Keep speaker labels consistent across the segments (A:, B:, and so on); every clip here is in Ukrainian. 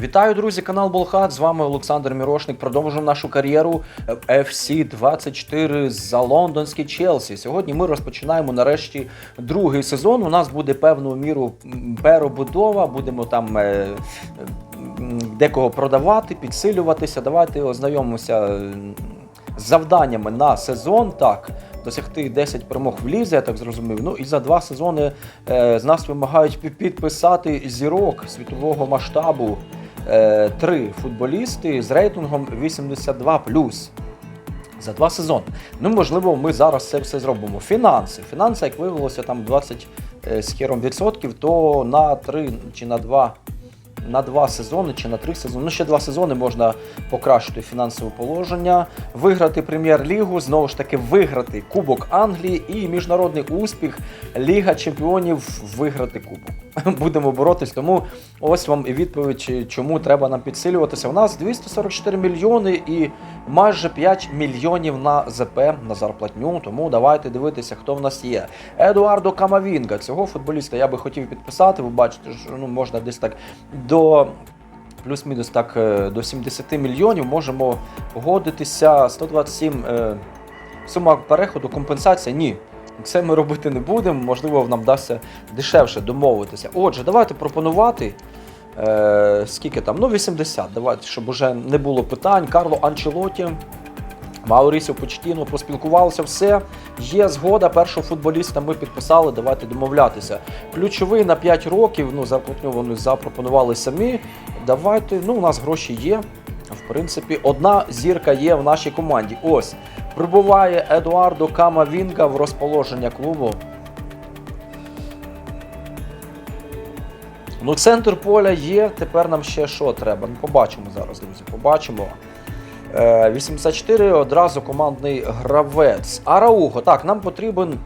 A: Вітаю, друзі! Канал Болхат. З вами Олександр Мірошник. Продовжуємо нашу кар'єру в FC 24 за лондонський Челсі. Сьогодні ми розпочинаємо нарешті другий сезон. У нас буде певною міру перебудова. Будемо там е, декого продавати, підсилюватися. Давайте ознайомимося е, з завданнями на сезон. Так. Досягти 10 перемог в лізі, я так зрозумів. Ну і за два сезони е, з нас вимагають підписати зірок світового масштабу три футболісти з рейтингом 82 за два сезони. Ну, можливо, ми зараз це все зробимо. Фінанси. Фінанси, як виявилося, там 20 е, з хіром відсотків, то на 3 чи на 2 на два сезони чи на три сезони. Ну, ще два сезони можна покращити фінансове положення, виграти прем'єр-лігу, знову ж таки, виграти Кубок Англії і міжнародний успіх Ліга Чемпіонів виграти Кубок. Будемо боротись. Тому ось вам і відповідь, чому треба нам підсилюватися. У нас 244 мільйони і майже 5 мільйонів на ЗП на зарплатню. Тому давайте дивитися, хто в нас є. Едуардо Камавінга. Цього футболіста я би хотів підписати. Ви бачите, що ну, можна десь так до. Плюс-мінус так е, до 70 мільйонів можемо погодитися. 127 е, сума переходу, компенсація. Ні. Це ми робити не будемо. Можливо, нам вдасться дешевше домовитися. Отже, давайте пропонувати. Е, скільки там? Ну, 80. Давайте, щоб уже не було питань. Карло Анчелоті, Маурісіо Почтіно поспілкувалися, все. Є згода, першого футболіста ми підписали, давайте домовлятися. Ключовий на 5 років, ну, зарплатню вони запропонували самі. Давайте, ну, у нас гроші є. В принципі, одна зірка є в нашій команді. Ось. Прибуває Едуардо Камавінга в розположення клубу. Ну, центр поля є. Тепер нам ще що треба? Ну, побачимо зараз, друзі. Побачимо. Е, 84 одразу командний гравець. Арауго. Так, нам потрібен.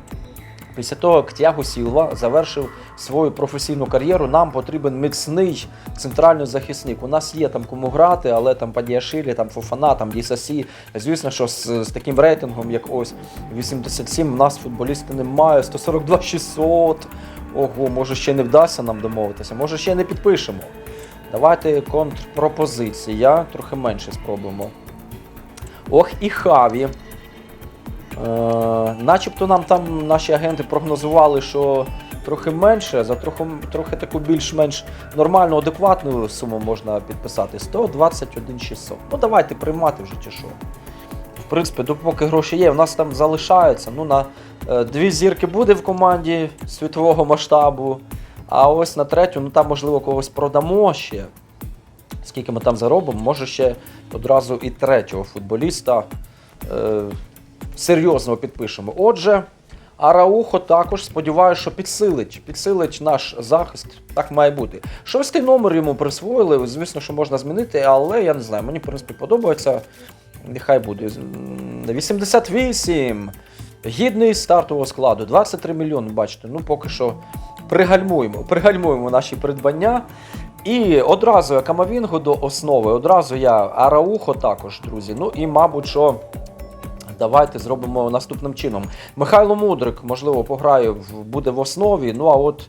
A: Після того, як Тяго Сілва завершив свою професійну кар'єру, нам потрібен міцний центральний захисник. У нас є там кому грати, але там Падіашилі, там Фофана, там Дісасі. Звісно, що з, з таким рейтингом, як ось 87, у нас футболісти немає. 142 600. Ого, може ще не вдасться нам домовитися, може ще не підпишемо. Давайте контрпропозиція, трохи менше спробуємо. Ох, і Хаві. Е, начебто нам там наші агенти прогнозували, що трохи менше, за трохи, трохи таку більш-менш нормальну, адекватну суму можна підписати. 121 600. Ну давайте приймати вже чи що. В принципі, допоки гроші є, у нас там залишається. Ну, на е, дві зірки буде в команді світового масштабу. А ось на третю, ну там, можливо, когось продамо ще. Скільки ми там заробимо, може ще одразу і третього футболіста е, серйозно підпишемо. Отже, Араухо також сподіваюся, що підсилить, підсилить наш захист. Так має бути. Шостий номер йому присвоїли. Звісно, що можна змінити, але я не знаю, мені в принципі подобається. Нехай буде. 88. Гідний стартового складу. 23 мільйони, бачите. Ну, поки що пригальмуємо. Пригальмуємо наші придбання. І одразу я Камавінгу до основи, одразу я Араухо також, друзі. Ну і, мабуть, що давайте зробимо наступним чином. Михайло Мудрик, можливо, пограє, буде в основі. Ну а от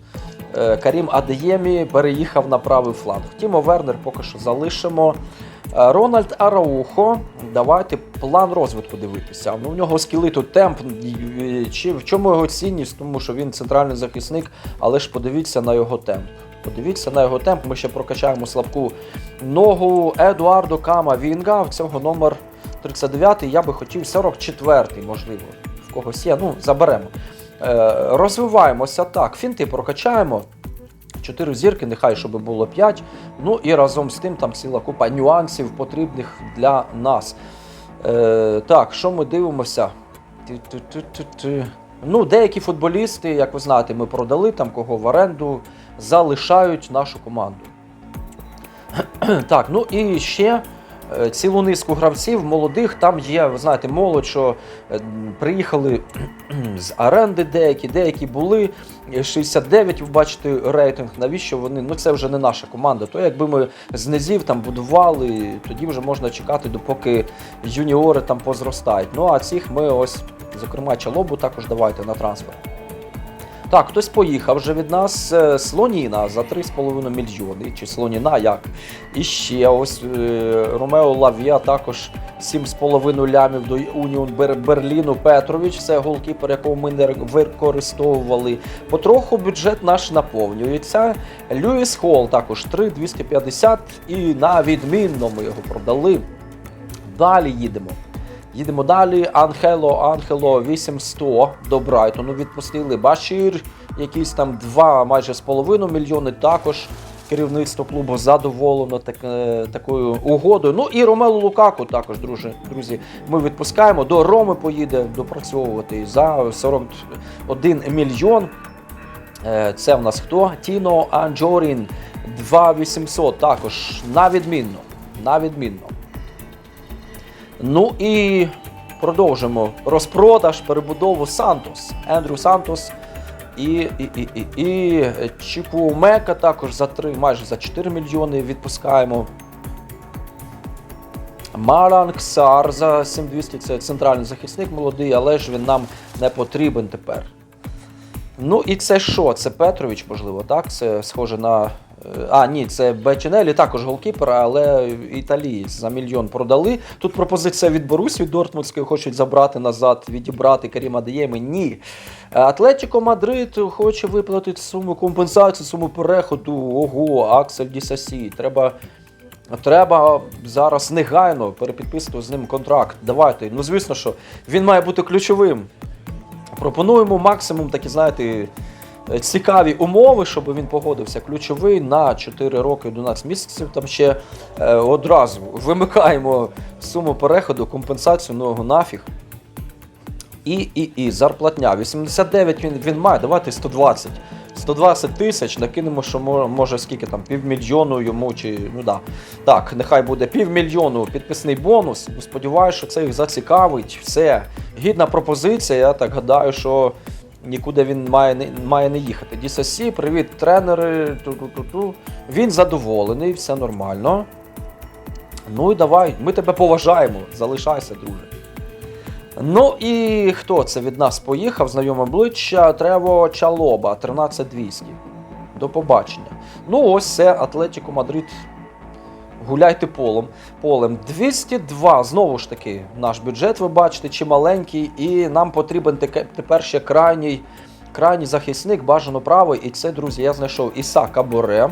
A: е, Карім Адеємі переїхав на правий фланг. Тімо Вернер поки що залишимо. Е, Рональд Араухо, давайте план розвитку дивитися. Ну, у нього скіли тут темп. Чи в чому його цінність? Тому що він центральний захисник, але ж подивіться на його темп. Подивіться на його темп. Ми ще прокачаємо слабку ногу Едуардо Кама Вінга. В цього номер 39 я би хотів 44 можливо. В когось є. Ну, заберемо. Е, розвиваємося так. Фінти прокачаємо. Чотири зірки, нехай щоб було 5. Ну і разом з тим там ціла купа нюансів потрібних для нас. Е, так, що ми дивимося? Ти-ти-ти-ти-ти. Ну, деякі футболісти, як ви знаєте, ми продали там кого в оренду, залишають нашу команду. так, ну і ще е, цілу низку гравців молодих. Там є, ви знаєте, молодь, що е, приїхали з оренди деякі, деякі були. Е, 69, ви бачите, рейтинг. Навіщо вони? Ну це вже не наша команда. То якби ми з низів там будували, тоді вже можна чекати, допоки юніори там позростають. Ну а цих ми ось, зокрема, чалобу також давайте на трансфер. Так, хтось поїхав вже від нас е, Слоніна за 3,5 мільйони. Чи Слоніна як? І ще ось е, Ромео Лавія також 7,5 лямів до Уніон Берліну Петрович. Це голкіпер, якого ми не використовували. Потроху бюджет наш наповнюється. Льюіс Холл також 3,250 і на відмінно ми його продали. Далі їдемо. Їдемо далі. Анхело, Анхело 800 до Брайтону відпустили. Башір, якісь там 2 майже з половиною мільйони. Також керівництво клубу задоволено так, е, такою угодою. Ну і Ромелу Лукаку також, друзі, друзі, ми відпускаємо. До Роми поїде допрацьовувати за 41 мільйон. Е, Це в нас хто? Тіно Анджорін 2800. Також на відмінно. На відмінно. Ну і продовжимо розпродаж, перебудову Сантос. Ендрю Сантос і, і, і, і, і Чіку Мека також за 3, майже за 4 мільйони відпускаємо. Маран Ксар за 7200 це центральний захисник молодий, але ж він нам не потрібен тепер. Ну і це що? Це Петрович, можливо, так? Це схоже на. А, ні, це Бечинелі, також голкіпер, але італієць за мільйон продали. Тут пропозиція від Борусі Дортмундської хочуть забрати назад, відібрати Каріма Деєми. Ні. Атлетіко Мадрид хоче виплатити суму компенсації, суму переходу. Ого, Аксель Дісасі. Треба. Треба зараз негайно перепідписувати з ним контракт. Давайте. Ну, звісно, що він має бути ключовим. Пропонуємо максимум такі, знаєте, цікаві умови, щоб він погодився. Ключовий на 4 роки 11 місяців. Там ще е, одразу вимикаємо суму переходу, компенсацію ну нафіг. І, і, і зарплатня. 89 він, він має, давайте 120. 120 тисяч, накинемо, що може скільки там, півмільйону йому чи. Ну да. Так, нехай буде півмільйону підписний бонус. Ну, Сподіваюся, що це їх зацікавить. Все. Гідна пропозиція. Я так гадаю, що нікуди він має не, має не їхати. Дісасі, привіт, тренери. Ту-ту-ту-ту. Він задоволений, все нормально. Ну і давай, ми тебе поважаємо. Залишайся, друже. Ну і хто це від нас поїхав? Знайоме обличчя Трево Чалоба 13200. До побачення. Ну, ось це Атлетіко Мадрид. Гуляйте полем. полем. 202. Знову ж таки, наш бюджет, ви бачите, чималенький, і нам потрібен тепер ще крайній, крайній захисник, бажано правий. І це, друзі, я знайшов Іса Каборе.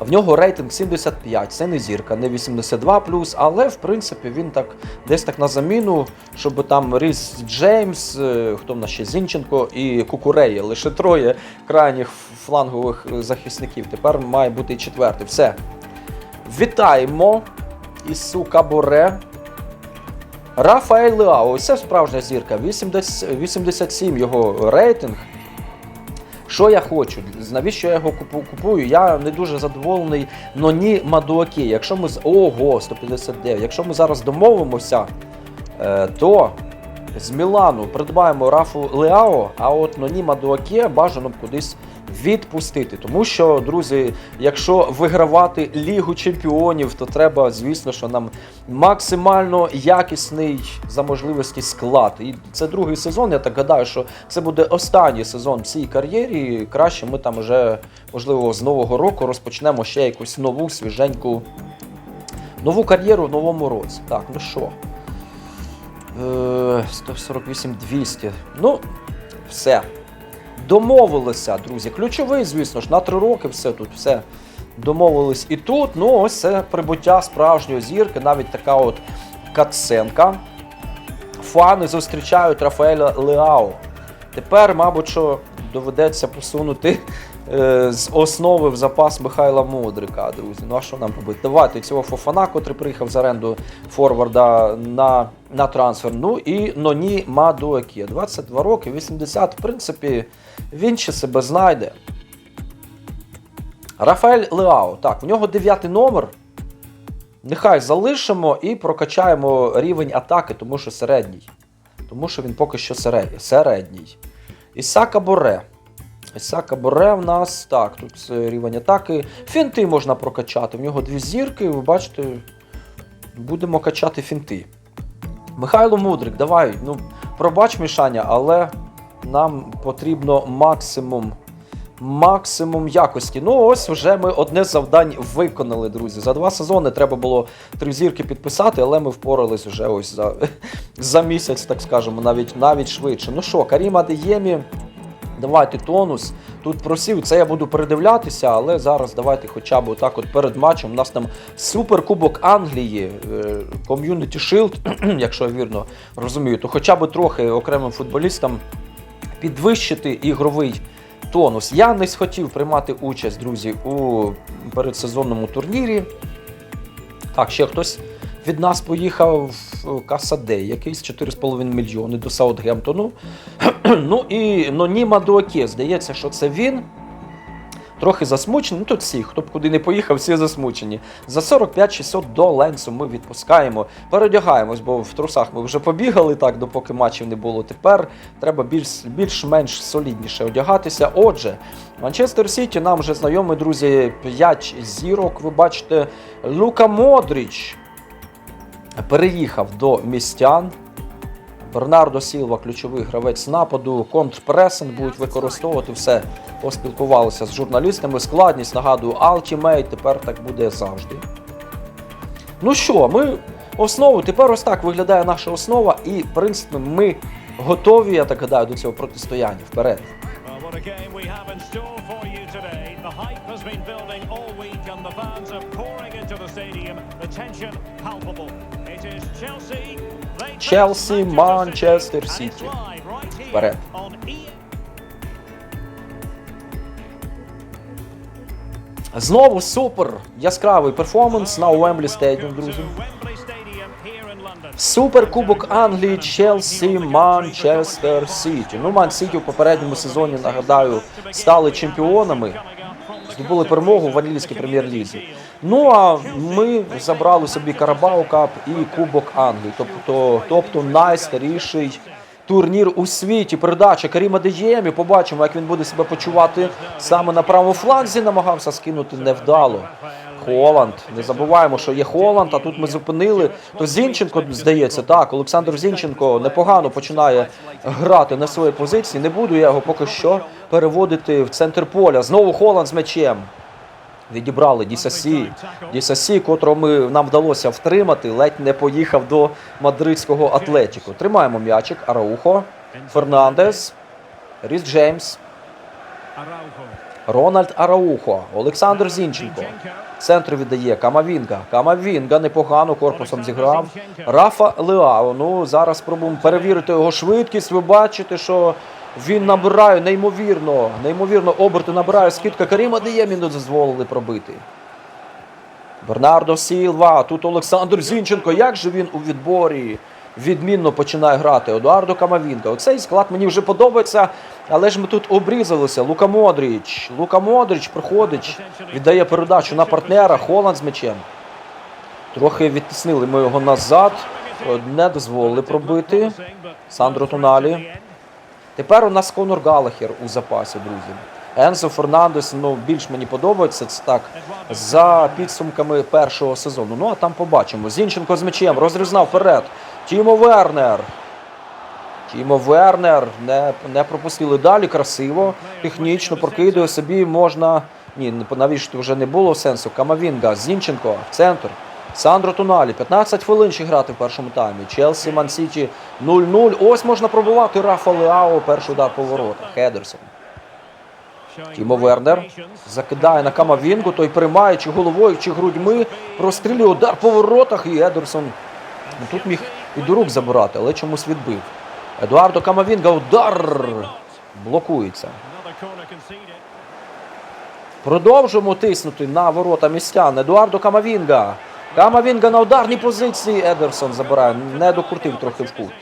A: В нього рейтинг 75, це не зірка, не 82 але в принципі він так десь так на заміну, щоб там Ріс Джеймс, е, хто в нас ще Зінченко і Кукуреї, лише троє крайніх флангових е, захисників. Тепер має бути і четвертий. Все. Вітаємо Ісу Каборе. Рафаель Леао, це справжня зірка. 80, 87 його рейтинг. Що я хочу? Навіщо я його купую? Я не дуже задоволений Ноні Мадуакі. Якщо ми з. Ого, 159. Якщо ми зараз домовимося, е, то з Мілану придбаємо Рафу Леао, а от Ноні Мадуаке бажано б кудись відпустити. Тому що, друзі, якщо вигравати Лігу Чемпіонів, то треба, звісно, що нам максимально якісний за можливості склад. І це другий сезон. Я так гадаю, що це буде останній сезон в цій кар'єрі. Краще ми там вже, можливо, з нового року розпочнемо ще якусь нову, свіженьку, нову кар'єру в новому році. Так, ну що? Е, 148 200. Ну, все. Домовилися, друзі. Ключовий, звісно ж, на три роки все тут, все. Домовились і тут. Ну, ось це прибуття справжньої зірки, навіть така от катсценка. Фани зустрічають Рафаеля Леао. Тепер, мабуть, що доведеться посунути з основи в запас Михайла Мудрика, друзі. Ну а що нам робити? Давайте цього Фофана, котрий приїхав з оренду форварда на, на трансфер. Ну і Ноні Мадуакі. 22 роки, 80, в принципі, він ще себе знайде. Рафаель Леао. Так, в нього дев'ятий номер. Нехай залишимо і прокачаємо рівень атаки, тому що середній. Тому що він поки що середній. Ісака Боре. Ісака Боре в нас. Так, тут це рівень атаки. Фінти можна прокачати. В нього дві зірки, ви бачите, будемо качати фінти. Михайло Мудрик, давай. Ну, пробач мішання, але Нам потрібно максимум. Максимум якості. Ну, ось вже ми одне з завдань виконали, друзі. За два сезони треба було три зірки підписати, але ми впорались вже ось за, за місяць, так скажемо, навіть навіть швидше. Ну що, Карім Адеємі, давайте тонус. Тут просів, це я буду передивлятися, але зараз давайте хоча б отак от перед матчем. У нас там суперкубок Англії, е, Community Shield, якщо я вірно розумію, то хоча б трохи окремим футболістам підвищити ігровий тонус. Я не схотів приймати участь, друзі, у передсезонному турнірі. Так, ще хтось від нас поїхав в Касадей, якийсь 4,5 мільйони до Саутгемптону. ну і Ноніма Дуаке, здається, що це він. Трохи засмучений. Ну тут всі, хто б куди не поїхав, всі засмучені. За 45-600 до Ленсу ми відпускаємо, переодягаємось, бо в трусах ми вже побігали так, допоки матчів не було. Тепер треба більш, більш-менш солідніше одягатися. Отже, Манчестер Сіті нам вже знайомий, друзі, 5 зірок. Ви бачите, Лука Модріч переїхав до містян. Бернардо Сілва, ключовий гравець нападу, контрпресинг будуть використовувати все. Поспілкувалися з журналістами. Складність, нагадую, Ultimate, тепер так буде завжди. Ну що, ми основу, тепер ось так виглядає наша основа, і, в принципі, ми готові, я так гадаю, до цього протистояння. Вперед.
B: Hype has been building all week and the fans are pouring into the stadium. The tension palpable. It is Chelsea. They
A: Chelsea, Manchester City. Вперед.
B: E.
A: Знову супер яскравий перформанс на Уемблі Стадіум, друзі. Суперкубок Англії, Челсі, Манчестер Сіті. Ну, Ман Сіті у попередньому сезоні, нагадаю, стали чемпіонами. Здобули перемогу в англійській прем'єр-лізі. Ну а ми забрали собі Карабау Кап і Кубок Англії. Тобто, тобто найстаріший турнір у світі. Передача Каріма Деємі. Побачимо, як він буде себе почувати саме на правому фланзі. Намагався скинути невдало. Холанд. Не забуваємо, що є Холанд, а тут ми зупинили. То Зінченко, здається, так. Олександр Зінченко непогано починає грати на своїй позиції. Не буду я його поки що переводити в центр поля. Знову Холанд з м'ячем. Відібрали Дісасі. Дісасі, котрого ми, нам вдалося втримати, ледь не поїхав до мадридського Атлетіку. Тримаємо м'ячик. Араухо, Фернандес, Ріс Джеймс, Рональд Араухо, Олександр Зінченко. Центр віддає Камавінга. Камавінга непогано корпусом зіграв. Рафа Леао. Ну зараз спробуємо перевірити його швидкість. Ви бачите, що він набирає неймовірно, неймовірно оберти набирає скидка Каріма не дозволили пробити. Бернардо Сілва, тут Олександр Зінченко. Як же він у відборі відмінно починає грати? Едуардо Камавінга. Оцей склад мені вже подобається, але ж ми тут обрізалися. Лука Модріч. Лука Модріч приходить, віддає передачу на партнера. Холанд з м'ячем. Трохи відтіснили ми його назад. Не дозволили пробити. Сандро Тоналі. Тепер у нас Конор Галахер у запасі, друзі. Енсо Фернандес, ну більш мені подобається це так за підсумками першого сезону. Ну а там побачимо. Зінченко з м'ячем розрізнав вперед. Тімо Вернер. Тімо Вернер не, не пропустили далі. Красиво, технічно прокидує собі. Можна. Ні, навіщо вже не було сенсу. Камавінга, Зінченко в центр. Сандро Туналі, 15 хвилин ще грати в першому таймі. Челсі Мансіті 0-0. Ось можна пробувати Рафа Леао. Перший удар по воротах. Хедерсон. Тімо Вернер закидає на Камавінгу, той приймає чи головою, чи грудьми. Прострілює удар по воротах і Едерсон ну, тут міг і до рук забирати, але чомусь відбив. Едуардо Камавінга удар блокується. Продовжуємо тиснути на ворота містян. Едуардо Камавінга. Камавінга на ударній позиції. Едерсон забирає. Не докрутив трохи в кут.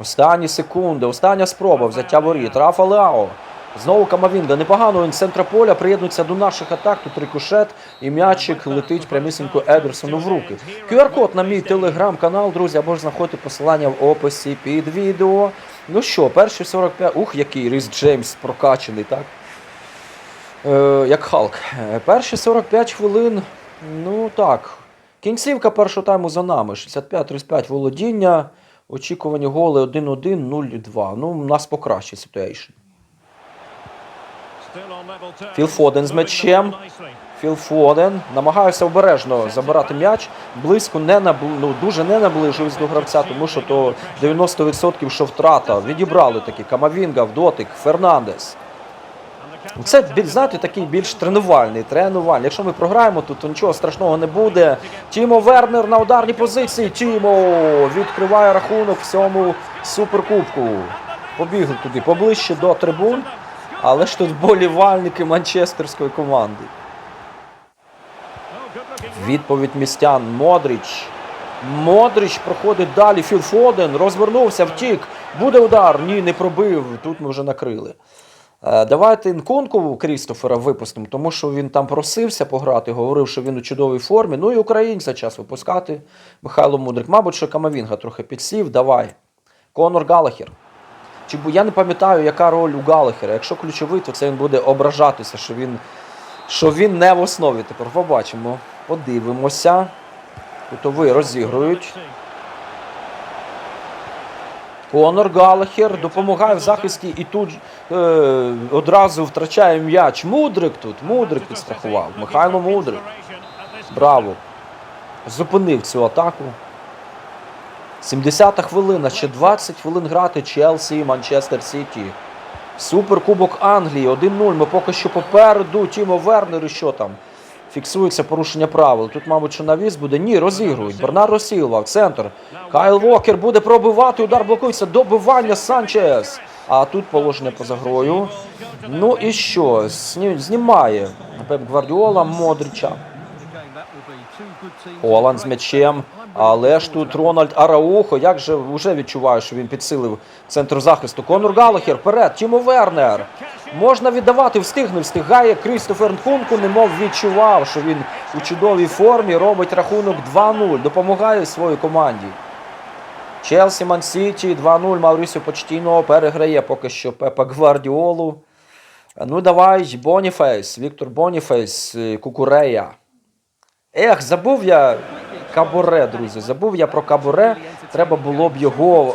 A: Останні секунди, остання спроба взяття воріт. Рафа Леао. Знову Камавінга. Непогано він з центра поля приєднується до наших атак. Тут рикошет і м'ячик летить прямісінько Едерсону в руки. QR-код на мій телеграм-канал, друзі, або ж знаходите посилання в описі під відео. Ну що, перші 45. Ух, який Ріс Джеймс прокачаний, так? Е, як Халк. Е, Перші 45 хвилин, ну так. Кінцівка першого тайму за нами. 65-35 володіння. Очікувані голи 1-1, 0-2. Ну, у нас покращить ситуейшн.
B: Філ Фоден з м'ячем.
A: Філ Фоден намагаюся обережно забирати м'яч. Близько не набл... ну, дуже не наближуюсь до гравця, тому що то 90% що втрата. Відібрали такі Камавінга, Вдотик, Фернандес. Це знаєте, такий більш тренувальний, тренувальний. Якщо ми програємо, тут то нічого страшного не буде. Тімо Вернер на ударній позиції. Тімо відкриває рахунок в цьому суперкубку. Побігли туди поближче до трибун. Але ж тут болівальники манчестерської команди. Відповідь містян Модріч. Модріч проходить далі. Філ Фоден розвернувся, втік. Буде удар. Ні, не пробив. Тут ми вже накрили. Е, Давайте Нкунку Крістофера випустимо, тому що він там просився пограти, говорив, що він у чудовій формі. Ну і українця час випускати. Михайло Мудрик. Мабуть, що Камавінга трохи підсів. Давай. Конор Галахер. Чи бо я не пам'ятаю, яка роль у Галахера. Якщо ключовий, то це він буде ображатися, що він, що він не в основі. Тепер побачимо. Подивимося. Кутовий розігрують. Конор Галахер допомагає в захисті і тут е, одразу втрачає м'яч. Мудрик тут. Мудрик підстрахував. Михайло Мудрик. Браво. Зупинив цю атаку. 70-та хвилина, ще 20 хвилин грати Челсі і Манчестер Сіті. Суперкубок Англії 1-0. Ми поки що попереду. Тімо Вернер і що там? Фіксується порушення правил. Тут, мабуть, що навіс буде. Ні, розігрують. Бернардо Сілва центр. Кайл Вокер буде пробивати. Удар блокується. Добивання Санчес. А тут положення поза грою. Ну і що? Знімає Пеп Гвардіола Модрича. Холанд з м'ячем. Але ж тут Рональд Араухо. Як же вже відчуваю, що він підсилив центр захисту. Конор Галахер вперед. Тімо Вернер. Можна віддавати, встигне, встигає. Крістофер Нкунку, немов відчував, що він у чудовій формі робить рахунок 2-0. Допомагає своїй команді. Челсі Ман Сіті 2-0. Маурісіо Почтіно переграє поки що Пепа Гвардіолу. Ну давай, Боніфейс, Віктор Боніфейс, е, Кукурея. Ех, забув я Каборе, друзі. Забув я про Каборе. Треба було б його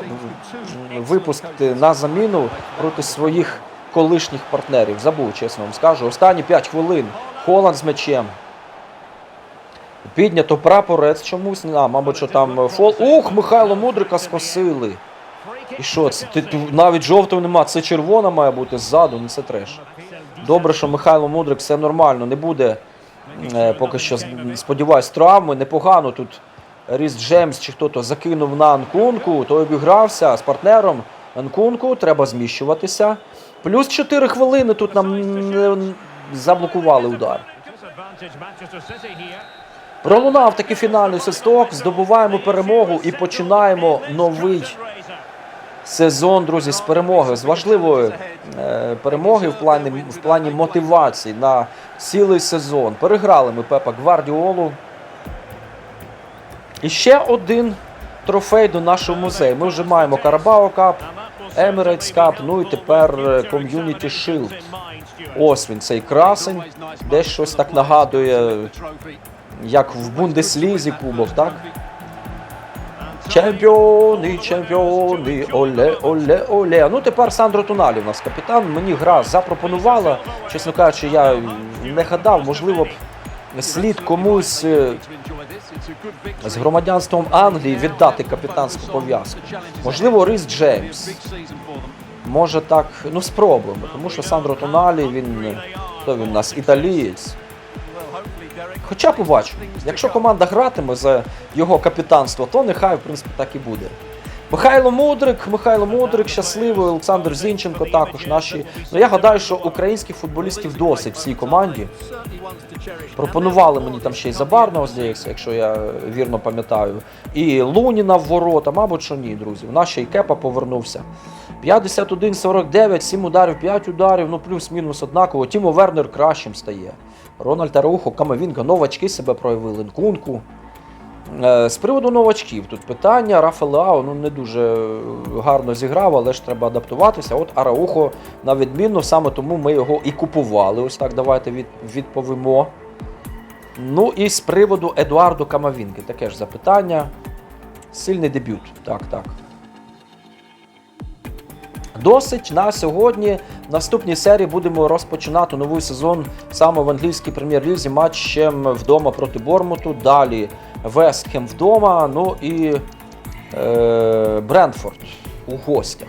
A: випустити на заміну проти своїх колишніх партнерів. Забув, чесно вам скажу. Останні 5 хвилин. Холанд з м'ячем. Піднято прапорець чомусь. А, мабуть, що там е, фол. Ух, Михайло Мудрика скосили. І що це? Ти, навіть жовтого нема. Це червона має бути ззаду, ну це треш. Добре, що Михайло Мудрик все нормально, не буде поки що, сподіваюсь, травми. Непогано тут Ріс Джемс чи хто-то закинув на Анкунку, той обігрався з партнером Анкунку, треба зміщуватися. Плюс 4 хвилини тут нам заблокували удар. Пролунав таки фінальний свисток, здобуваємо перемогу і починаємо новий сезон, друзі, з перемоги, з важливої е, перемоги в плані, в плані мотивації на цілий сезон. Переграли ми Пепа Гвардіолу. І ще один трофей до нашого музею. Ми вже маємо Карабао Кап, Emirates Cup, ну і тепер е, Community Shield. Ось він, цей красень, десь щось так нагадує, як в Бундеслізі кубок, так? Чемпіони, чемпіони, оле, оле, оле. Ну тепер Сандро Туналі у нас капітан. Мені гра запропонувала. Чесно кажучи, я не гадав, можливо б слід комусь е, з громадянством Англії віддати капітанську пов'язку. Можливо, Рис Джеймс. Може так, ну спробуємо, тому що Сандро Тоналі, він хто він у нас італієць. Хоча побачимо, якщо команда гратиме за його капітанство, то нехай в принципі так і буде. Михайло Мудрик, Михайло Мудрик, щасливий, Олександр Зінченко також наші. Ну я гадаю, що українських футболістів досить в цій команді. Пропонували мені там ще й Забарного, здається, якщо я вірно пам'ятаю. І Луніна в ворота, мабуть, що ні, друзі. У нас ще й Кепа повернувся. 51-49, 7 ударів, 5 ударів, ну плюс-мінус однаково. Тімо Вернер кращим стає. Рональд Араухо, Камавінга, новачки себе проявили, Нкунку. Е, З приводу новачків тут питання. Рафалеао ну, не дуже гарно зіграв, але ж треба адаптуватися. От Араухо, на відмінно, саме тому ми його і купували. Ось так давайте від, відповімо. Ну і з приводу Едуардо Камавінги, таке ж запитання. Сильний дебют. Так, так. Досить на сьогодні. В наступній серії будемо розпочинати новий сезон саме в англійській прем'єр-лізі матчем вдома проти Бормуту. Далі Вестхем вдома. Ну і е, Брентфорд у гостях.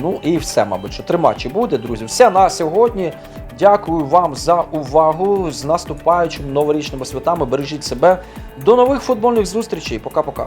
A: Ну і все, мабуть, що три матчі буде, друзі. Все на сьогодні. Дякую вам за увагу. З наступаючими новорічними святами. Бережіть себе. До нових футбольних зустрічей. Пока-пока.